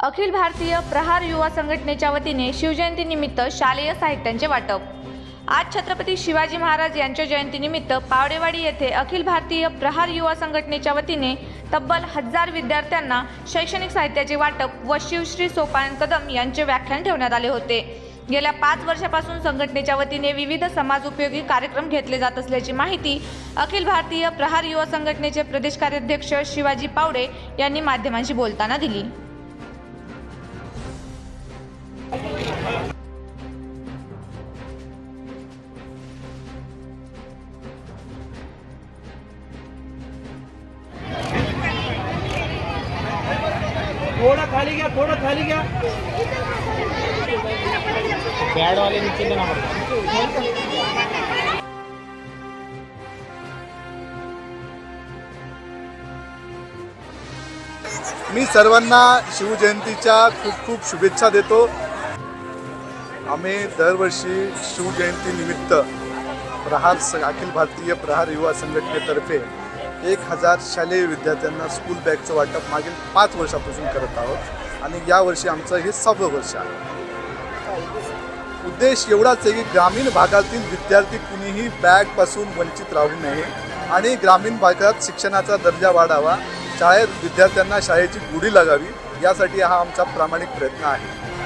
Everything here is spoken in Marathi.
अखिल भारतीय प्रहार युवा संघटनेच्या वतीने शिवजयंतीनिमित्त शालेय साहित्यांचे वाटप. आज छत्रपती शिवाजी महाराज यांच्या जयंतीनिमित्त पावडेवाडी येथे अखिल भारतीय प्रहार युवा संघटनेच्या वतीने तब्बल हजार विद्यार्थ्यांना शैक्षणिक साहित्याचे वाटप व शिवश्री सोपान कदम यांचे व्याख्यान ठेवण्यात आले होते. गेल्या पाच वर्षापासून संघटनेच्या वतीने विविध समाज उपयोगी कार्यक्रम घेतले जात असल्याची माहिती अखिल भारतीय प्रहार युवा संघटनेचे प्रदेश कार्याध्यक्ष शिवाजी पावडे यांनी माध्यमांशी बोलताना दिली. थोड़ा खाली घ्या थोडं खाली घ्या. बॅड वाले नीचे ना मी सर्वांना शिवजयंतीच्या खूप खूप शुभेच्छा देतो. आम्ही दरवर्षी शिवजयंतीनिमित्त प्रहार अखिल भारतीय प्रहार युवा संघटनेतर्फे एक हजार शालेय विद्यार्थ्यांना स्कूल बॅगचं वाटप मागील पाच वर्षापासून करत आहोत. आणि यावर्षी आमचं हे सहावं वर्ष आहे. उद्देश एवढाच आहे की ग्रामीण भागातील विद्यार्थी कुणीही बॅगपासून वंचित राहू नये आणि ग्रामीण भागात शिक्षणाचा दर्जा वाढावा. शाळेत विद्यार्थ्यांना शाळेची गुढी लागावी. यासाठी हा आमचा प्रामाणिक प्रयत्न आहे.